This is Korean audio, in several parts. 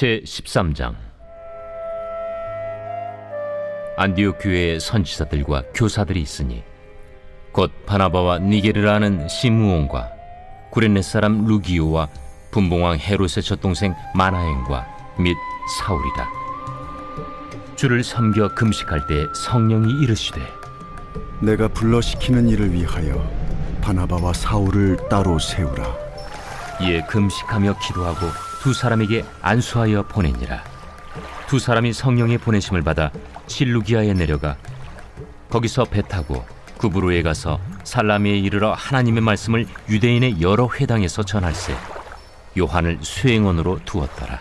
제 13장 안디옥 교회에 선지자들과 교사들이 있으니 곧 바나바와 니게르라는 시므온과 구레네 사람 루기오와 분봉왕 헤롯의 젖동생 마나행과 및 사울이다 주를 섬겨 금식할 때 성령이 이르시되 내가 불러시키는 일을 위하여 바나바와 사울을 따로 세우라. 이에 금식하며 기도하고 두 사람에게 안수하여 보내니라. 두 사람이 성령의 보내심을 받아 실루기아에 내려가 거기서 배 타고 구브로에 가서 살라미에 이르러 하나님의 말씀을 유대인의 여러 회당에서 전할세 요한을 수행원으로 두었더라.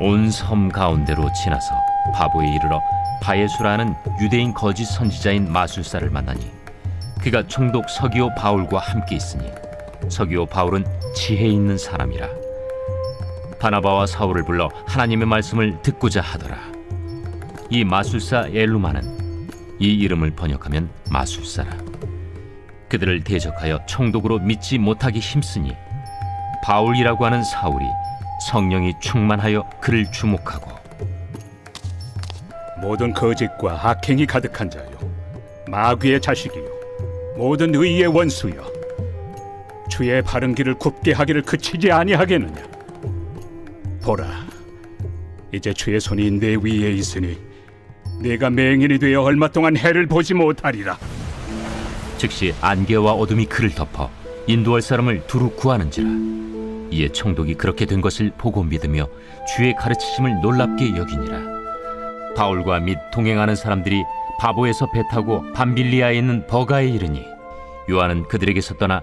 온 섬 가운데로 지나서 바보에 이르러 바예수라는 유대인 거짓 선지자인 마술사를 만나니 그가 총독 서기오 바울과 함께 있으니 서기오 바울은 지혜 있는 사람이라. 바나바와 사울을 불러 하나님의 말씀을 듣고자 하더라. 이 마술사 엘루마는 이 이름을 번역하면 마술사라. 그들을 대적하여 총독으로 믿지 못하기 힘쓰니 바울이라고 하는 사울이 성령이 충만하여 그를 주목하고 모든 거짓과 악행이 가득한 자요. 마귀의 자식이요. 모든 의의 원수여 주의 바른 길을 굽게 하기를 그치지 아니하겠느냐? 보라 이제 주의 손이 내 위에 있으니 내가 맹인이 되어 얼마 동안 해를 보지 못하리라. 즉시 안개와 어둠이 그를 덮어 인도할 사람을 두루 구하는지라. 이에 총독이 그렇게 된 것을 보고 믿으며 주의 가르치심을 놀랍게 여기니라. 바울과 및 동행하는 사람들이 바보에서 배 타고 밤빌리아에 있는 버가에 이르니 요한은 그들에게서 떠나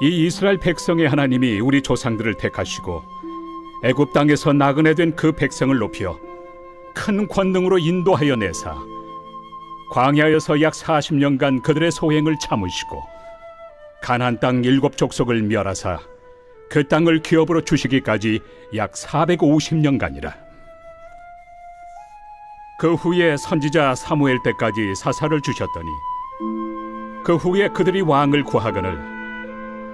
이 이스라엘 백성의 하나님이 우리 조상들을 택하시고 애굽 땅에서 나그네 된 그 백성을 높여 큰 권능으로 인도하여 내사 광야에서 약 40년간 그들의 소행을 참으시고 가나안 땅 일곱 족속을 멸하사 그 땅을 기업으로 주시기까지 약 450년간이라. 그 후에 선지자 사무엘 때까지 사사를 주셨더니 그 후에 그들이 왕을 구하거늘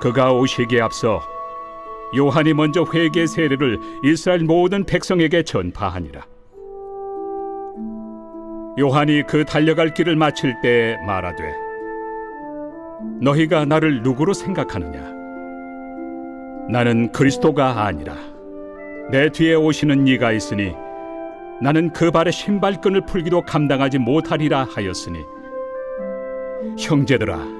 그가 오시기에 앞서 요한이 먼저 회개 세례를 이스라엘 모든 백성에게 전파하니라. 요한이 그 달려갈 길을 마칠 때 말하되 너희가 나를 누구로 생각하느냐? 나는 그리스도가 아니라 내 뒤에 오시는 이가 있으니 나는 그 발의 신발끈을 풀기도 감당하지 못하리라 하였으니 형제들아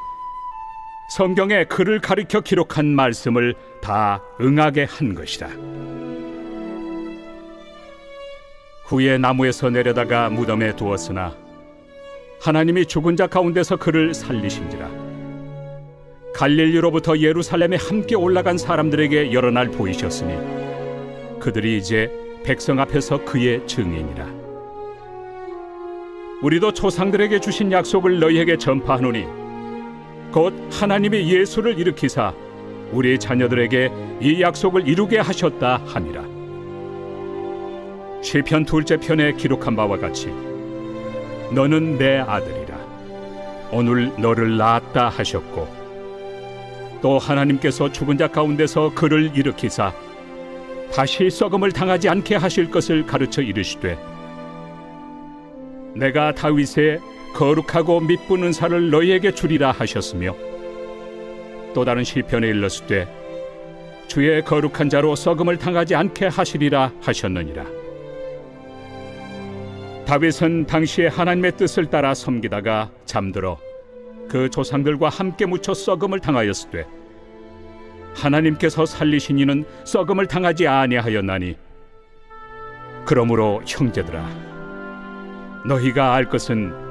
성경에 그를 가리켜 기록한 말씀을 다 응하게 한 것이다. 후에 나무에서 내려다가 무덤에 두었으나 하나님이 죽은 자 가운데서 그를 살리신지라. 갈릴리로부터 예루살렘에 함께 올라간 사람들에게 여러 날 보이셨으니 그들이 이제 백성 앞에서 그의 증인이라. 우리도 조상들에게 주신 약속을 너희에게 전파하노니 곧 하나님이 예수를 일으키사 우리 자녀들에게 이 약속을 이루게 하셨다 함이라. 시편 둘째 편에 기록한 바와 같이 너는 내 아들이라 오늘 너를 낳았다 하셨고 또 하나님께서 죽은 자 가운데서 그를 일으키사 다시 썩음을 당하지 않게 하실 것을 가르쳐 이르시되 내가 다윗의 거룩하고 미쁜 은사를 너희에게 주리라 하셨으며 또 다른 시편에 일렀을 주의 거룩한 자로 썩음을 당하지 않게 하시리라 하셨느니라. 다윗은 당시에 하나님의 뜻을 따라 섬기다가 잠들어 그 조상들과 함께 묻혀 썩음을 당하였으되 하나님께서 살리신 이는 썩음을 당하지 아니하였나니 그러므로 형제들아 너희가 알 것은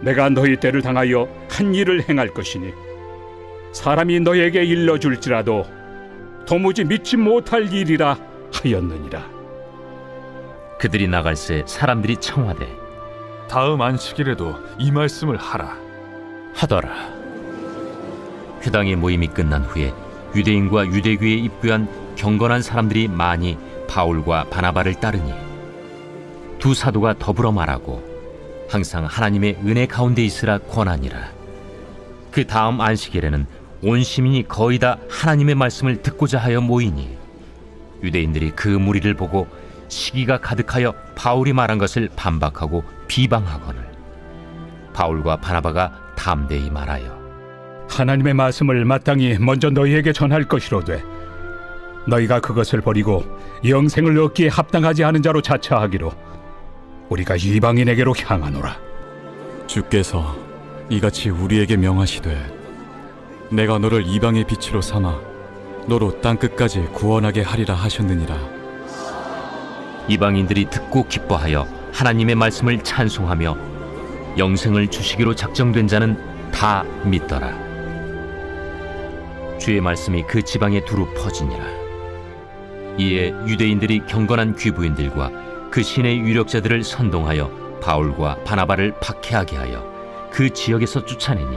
내가 너희 때를 당하여 한 일을 행할 것이니 사람이 너에게 일러줄지라도 도무지 믿지 못할 일이라 하였느니라 그들이 나갈새 사람들이 청하되 다음 안식일에도 이 말씀을 하라. 하더라. 회당의 모임이 끝난 후에 유대인과 유대교에 입부한 경건한 사람들이 많이 바울과 바나바를 따르니 두 사도가 더불어 말하고 항상 하나님의 은혜 가운데 있으라 권하니라. 그 다음 안식일에는 온 시민이 거의 다 하나님의 말씀을 듣고자 하여 모이니 유대인들이 그 무리를 보고 시기가 가득하여 바울이 말한 것을 반박하고 비방하거늘 바울과 바나바가 담대히 말하여 하나님의 말씀을 마땅히 먼저 너희에게 전할 것이로되 너희가 그것을 버리고 영생을 얻기에 합당하지 않은 자로 자처하기로 우리가 이방인에게로 향하노라 주께서 이같이 우리에게 명하시되 내가 너를 이방의 빛으로 삼아 너로 땅 끝까지 구원하게 하리라 하셨느니라 이방인들이 듣고 기뻐하여 하나님의 말씀을 찬송하며 영생을 주시기로 작정된 자는 다 믿더라. 주의 말씀이 그 지방에 두루 퍼지니라. 이에 유대인들이 경건한 귀부인들과 그 신의 유력자들을 선동하여 바울과 바나바를 박해하게 하여 그 지역에서 쫓아내니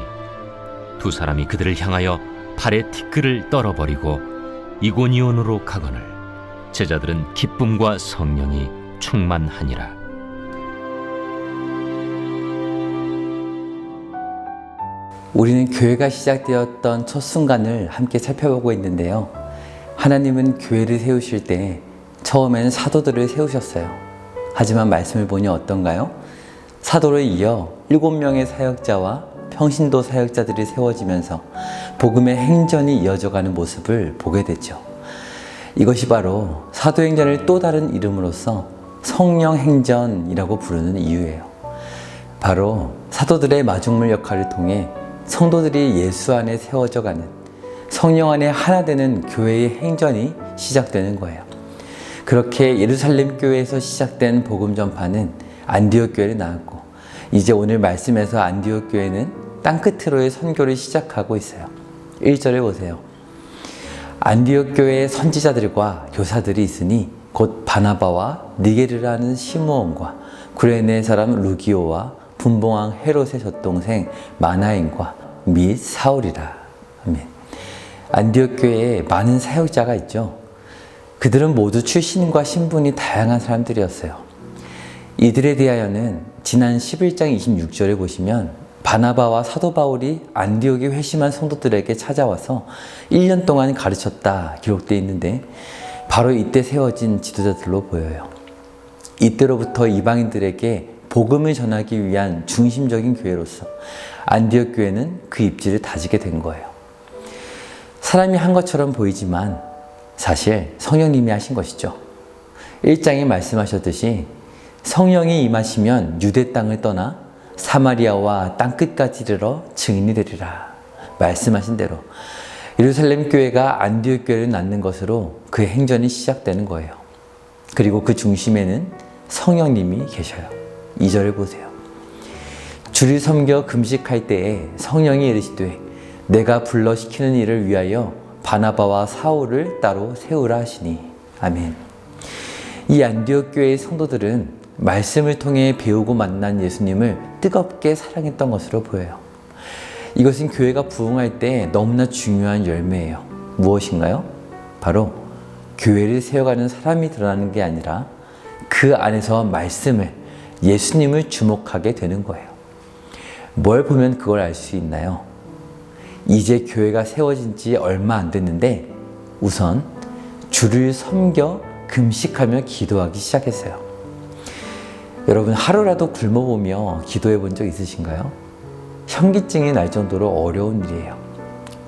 두 사람이 그들을 향하여 발에 티끌을 떨어버리고 이고니온으로 가거늘 제자들은 기쁨과 성령이 충만하니라. 우리는 교회가 시작되었던 첫 순간을 함께 살펴보고 있는데요. 하나님은 교회를 세우실 때 처음에는 사도들을 세우셨어요. 하지만 말씀을 보니 어떤가요? 사도를 이어 일곱 명의 사역자와 평신도 사역자들이 세워지면서 복음의 행전이 이어져가는 모습을 보게 되죠. 이것이 바로 사도행전을 또 다른 이름으로서 성령행전이라고 부르는 이유예요. 바로 사도들의 마중물 역할을 통해 성도들이 예수 안에 세워져 가는 성령 안에 하나 되는 교회의 행전이 시작되는 거예요. 그렇게 예루살렘 교회에서 시작된 복음 전파는 안디옥 교회를 낳았고 이제 오늘 말씀에서 안디옥 교회는 땅 끝으로의 선교를 시작하고 있어요. 1절을 보세요. 안디옥 교회의 선지자들과 교사들이 있으니 곧 바나바와 니게르라는 시므온과 구레네 사람 루기오와 분봉왕 헤롯의 젖동생 마나인과 및 사울이라. 아멘. 안디옥 교회에 많은 사역자가 있죠. 그들은 모두 출신과 신분이 다양한 사람들이었어요. 이들에 대하여는 지난 11장 26절에 보시면 바나바와 사도 바울이 안디옥에 회심한 성도들에게 찾아와서 1년 동안 가르쳤다 기록되어 있는데 바로 이때 세워진 지도자들로 보여요. 이때로부터 이방인들에게 복음을 전하기 위한 중심적인 교회로서 안디옥 교회는 그 입지를 다지게 된 거예요. 사람이 한 것처럼 보이지만 사실 성령님이 하신 것이죠. 1장에 말씀하셨듯이 성령이 임하시면 유대 땅을 떠나 사마리아와 땅 끝까지 이르러 증인이 되리라. 말씀하신 대로 예루살렘 교회가 안디옥 교회를 낳는 것으로 그 행전이 시작되는 거예요. 그리고 그 중심에는 성령님이 계셔요. 2절을 보세요. 주를 섬겨 금식할 때에 성령이 이르시되 내가 불러 시키는 일을 위하여 바나바와 사울을 따로 세우라 하시니 아멘. 이 안디옥 교회의 성도들은 말씀을 통해 배우고 만난 예수님을 뜨겁게 사랑했던 것으로 보여요. 이것은 교회가 부흥할 때 너무나 중요한 열매예요. 무엇인가요? 바로 교회를 세워가는 사람이 드러나는 게 아니라 그 안에서 말씀을 예수님을 주목하게 되는 거예요. 뭘 보면 그걸 알 수 있나요? 이제 교회가 세워진 지 얼마 안 됐는데 우선 주를 섬겨 금식하며 기도하기 시작했어요. 여러분 하루라도 굶어보며 기도해 본 적 있으신가요? 현기증이 날 정도로 어려운 일이에요.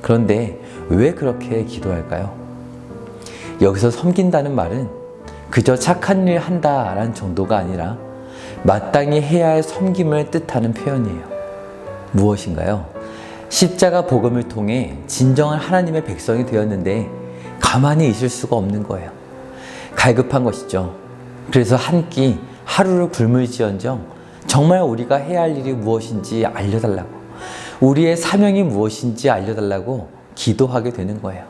그런데 왜 그렇게 기도할까요? 여기서 섬긴다는 말은 그저 착한 일 한다라는 정도가 아니라 마땅히 해야 할 섬김을 뜻하는 표현이에요. 무엇인가요? 십자가 복음을 통해 진정한 하나님의 백성이 되었는데 가만히 있을 수가 없는 거예요. 갈급한 것이죠. 그래서 한 끼 하루를 굶을지언정 정말 우리가 해야 할 일이 무엇인지 알려달라고 우리의 사명이 무엇인지 알려달라고 기도하게 되는 거예요.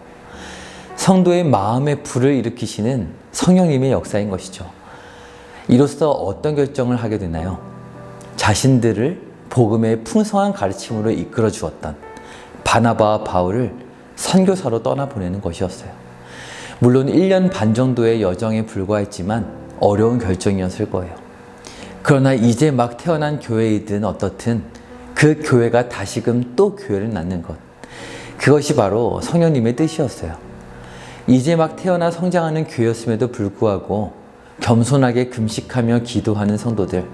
성도의 마음의 불을 일으키시는 성령님의 역사인 것이죠. 이로써 어떤 결정을 하게 되나요? 자신들을 복음의 풍성한 가르침으로 이끌어 주었던 바나바와 바울을 선교사로 떠나보내는 것이었어요. 물론 1년 반 정도의 여정에 불과했지만 어려운 결정이었을 거예요. 그러나 이제 막 태어난 교회이든 어떻든 그 교회가 다시금 또 교회를 낳는 것. 그것이 바로 성령님의 뜻이었어요. 이제 막 태어나 성장하는 교회였음에도 불구하고 겸손하게 금식하며 기도하는 성도들.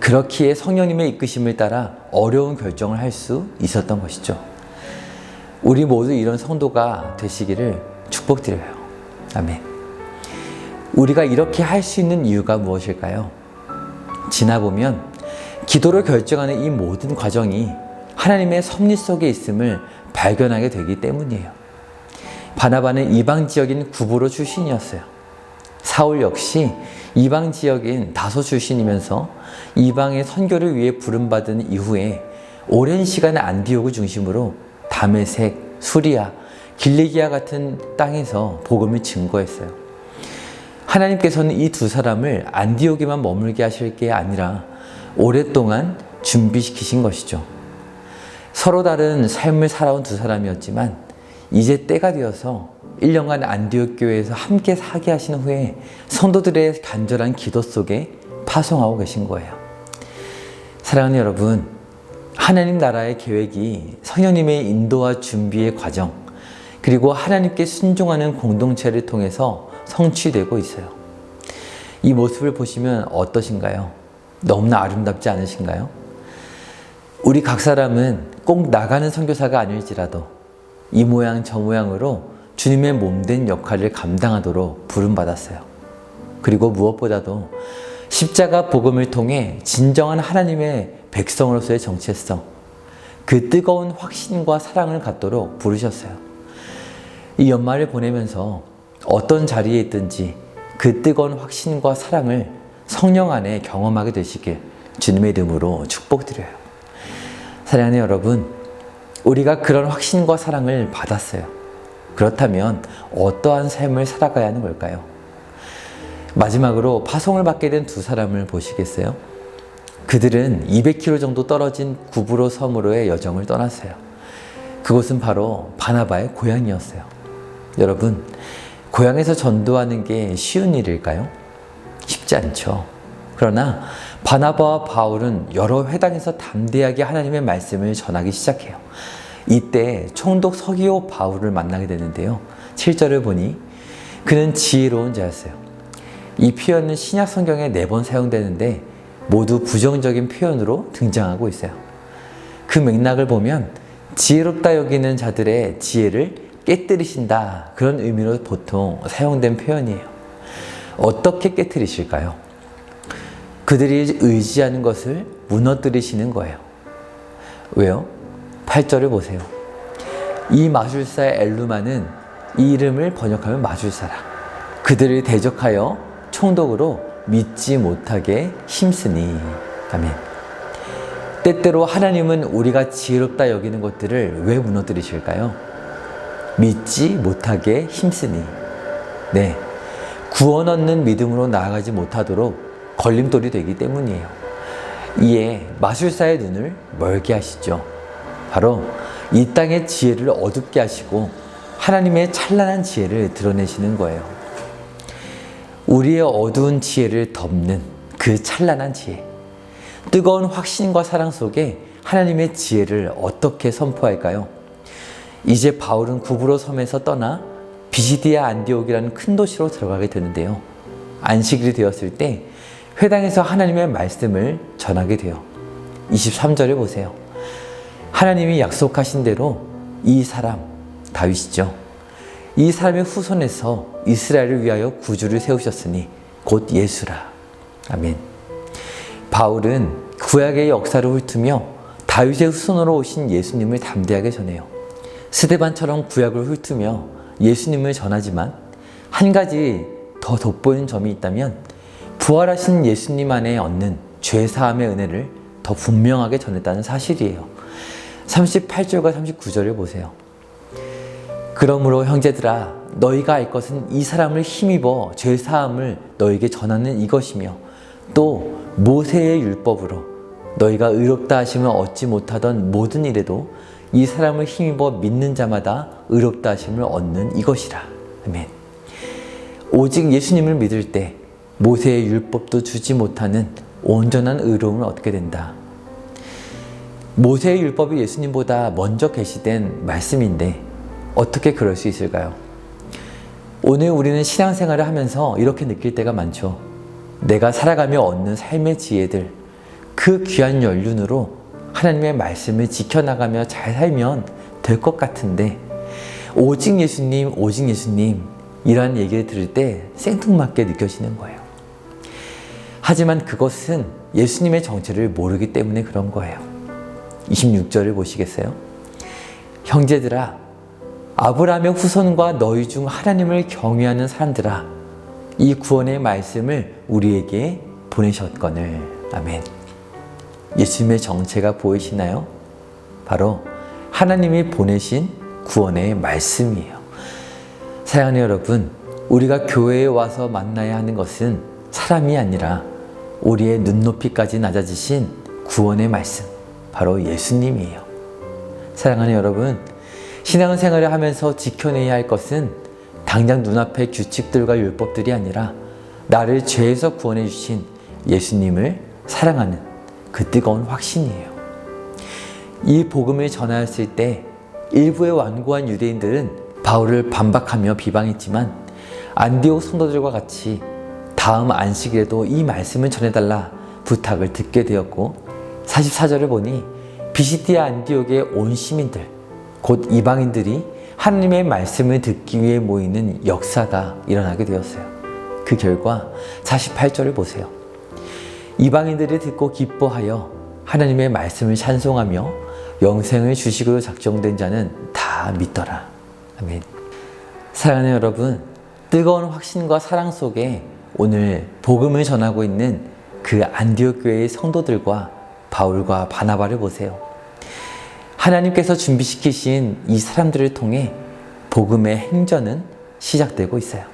그렇기에 성령님의 이끄심을 따라 어려운 결정을 할 수 있었던 것이죠. 우리 모두 이런 성도가 되시기를 축복드려요. 아멘. 우리가 이렇게 할 수 있는 이유가 무엇일까요? 지나보면 기도를 결정하는 이 모든 과정이 하나님의 섭리 속에 있음을 발견하게 되기 때문이에요. 바나바는 이방 지역인 구브로 출신이었어요. 사울 역시 이방 지역인 다소 출신이면서 이방의 선교를 위해 부름받은 이후에 오랜 시간 안디옥을 중심으로 다메색, 수리아, 길리기아 같은 땅에서 복음을 증거했어요. 하나님께서는 이 두 사람을 안디옥에만 머물게 하실 게 아니라 오랫동안 준비시키신 것이죠. 서로 다른 삶을 살아온 두 사람이었지만 이제 때가 되어서 1년간 안디옥 교회에서 함께 사게 하신 후에 성도들의 간절한 기도 속에 파송하고 계신 거예요. 사랑하는 여러분, 하나님 나라의 계획이 성령님의 인도와 준비의 과정, 그리고 하나님께 순종하는 공동체를 통해서 성취되고 있어요. 이 모습을 보시면 어떠신가요? 너무나 아름답지 않으신가요? 우리 각 사람은 꼭 나가는 선교사가 아닐지라도 이 모양 저 모양으로 주님의 몸된 역할을 감당하도록 부름받았어요. 그리고 무엇보다도 십자가 복음을 통해 진정한 하나님의 백성으로서의 정체성, 그 뜨거운 확신과 사랑을 갖도록 부르셨어요. 이 연말을 보내면서 어떤 자리에 있든지 그 뜨거운 확신과 사랑을 성령 안에 경험하게 되시길 주님의 이름으로 축복드려요. 사랑하는 여러분, 우리가 그런 확신과 사랑을 받았어요. 그렇다면 어떠한 삶을 살아가야 하는 걸까요? 마지막으로 파송을 받게 된 두 사람을 보시겠어요? 그들은 200km 정도 떨어진 구브로 섬으로의 여정을 떠났어요. 그곳은 바로 바나바의 고향이었어요. 여러분, 고향에서 전도하는 게 쉬운 일일까요? 쉽지 않죠. 그러나 바나바와 바울은 여러 회당에서 담대하게 하나님의 말씀을 전하기 시작해요. 이때 총독 서기오 바울을 만나게 되는데요. 7절을 보니 그는 지혜로운 자였어요. 이 표현은 신약 성경에 네 번 사용되는데 모두 부정적인 표현으로 등장하고 있어요. 그 맥락을 보면 지혜롭다 여기는 자들의 지혜를 깨뜨리신다 그런 의미로 보통 사용된 표현이에요. 어떻게 깨뜨리실까요? 그들이 의지하는 것을 무너뜨리시는 거예요. 왜요? 8절을 보세요. 이 마술사 엘루마는 이 이름을 번역하면 마술사라. 그들을 대적하여 총독으로 믿지 못하게 힘쓰니. 아멘. 때때로 하나님은 우리가 지혜롭다 여기는 것들을 왜 무너뜨리실까요? 믿지 못하게 힘쓰니. 네. 구원 얻는 믿음으로 나아가지 못하도록 걸림돌이 되기 때문이에요. 이에 마술사의 눈을 멀게 하시죠. 바로 이 땅의 지혜를 어둡게 하시고 하나님의 찬란한 지혜를 드러내시는 거예요. 우리의 어두운 지혜를 덮는 그 찬란한 지혜. 뜨거운 확신과 사랑 속에 하나님의 지혜를 어떻게 선포할까요? 이제 바울은 구브로 섬에서 떠나 비시디아 안디옥이라는 큰 도시로 들어가게 되는데요. 안식일이 되었을 때 회당에서 하나님의 말씀을 전하게 돼요. 23절에 보세요. 하나님이 약속하신 대로 이 사람, 다윗이죠. 이 사람의 후손에서 이스라엘을 위하여 구주를 세우셨으니 곧 예수라. 아멘. 바울은 구약의 역사를 훑으며 다윗의 후손으로 오신 예수님을 담대하게 전해요. 스데반처럼 구약을 훑으며 예수님을 전하지만 한 가지 더 돋보이는 점이 있다면 부활하신 예수님 안에 얻는 죄 사함의 은혜를 더 분명하게 전했다는 사실이에요. 38절과 39절을 보세요. 그러므로 형제들아 너희가 알 것은 이 사람을 힘입어 죄 사함을 너에게 전하는 이것이며 또 모세의 율법으로 너희가 의롭다 하심을 얻지 못하던 모든 일에도 이 사람을 힘입어 믿는 자마다 의롭다 하심을 얻는 이것이라. 아멘. 오직 예수님을 믿을 때 모세의 율법도 주지 못하는 온전한 의로움을 얻게 된다. 모세의 율법이 예수님보다 먼저 계시된 말씀인데 어떻게 그럴 수 있을까요? 오늘 우리는 신앙생활을 하면서 이렇게 느낄 때가 많죠. 내가 살아가며 얻는 삶의 지혜들, 그 귀한 연륜으로 하나님의 말씀을 지켜나가며 잘 살면 될 것 같은데, 오직 예수님, 오직 예수님, 이러한 얘기를 들을 때 생뚱맞게 느껴지는 거예요. 하지만 그것은 예수님의 정체를 모르기 때문에 그런 거예요. 26절을 보시겠어요? 형제들아, 아브라함의 후손과 너희 중 하나님을 경외하는 사람들아, 이 구원의 말씀을 우리에게 보내셨거늘. 아멘. 예수님의 정체가 보이시나요? 바로 하나님이 보내신 구원의 말씀이에요. 사랑하는 여러분, 우리가 교회에 와서 만나야 하는 것은 사람이 아니라 우리의 눈높이까지 낮아지신 구원의 말씀, 바로 예수님이에요. 사랑하는 여러분, 신앙생활을 하면서 지켜내야 할 것은 당장 눈앞의 규칙들과 율법들이 아니라 나를 죄에서 구원해 주신 예수님을 사랑하는 그 뜨거운 확신이에요. 이 복음을 전하였을 때 일부의 완고한 유대인들은 바울을 반박하며 비방했지만 안디옥 성도들과 같이 다음 안식일에도 이 말씀을 전해달라 부탁을 듣게 되었고 44절을 보니 비시디아 안디옥의 온 시민들 곧 이방인들이 하나님의 말씀을 듣기 위해 모이는 역사가 일어나게 되었어요. 그 결과 48절을 보세요. 이방인들이 듣고 기뻐하여 하나님의 말씀을 찬송하며 영생을 주식으로 작정된 자는 다 믿더라. 아멘. 사랑하는 여러분, 뜨거운 확신과 사랑 속에 오늘 복음을 전하고 있는 그 안디옥 교회의 성도들과 바울과 바나바를 보세요. 하나님께서 준비시키신 이 사람들을 통해 복음의 행전은 시작되고 있어요.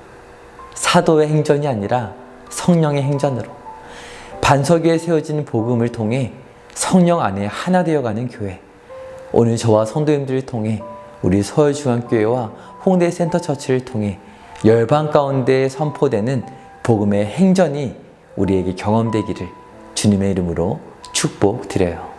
사도의 행전이 아니라 성령의 행전으로 반석 위에 세워진 복음을 통해 성령 안에 하나 되어가는 교회. 오늘 저와 성도님들을 통해 우리 서울중앙교회와 홍대 센터처치를 통해 열방 가운데 선포되는 복음의 행전이 우리에게 경험되기를 주님의 이름으로 축복 드려요.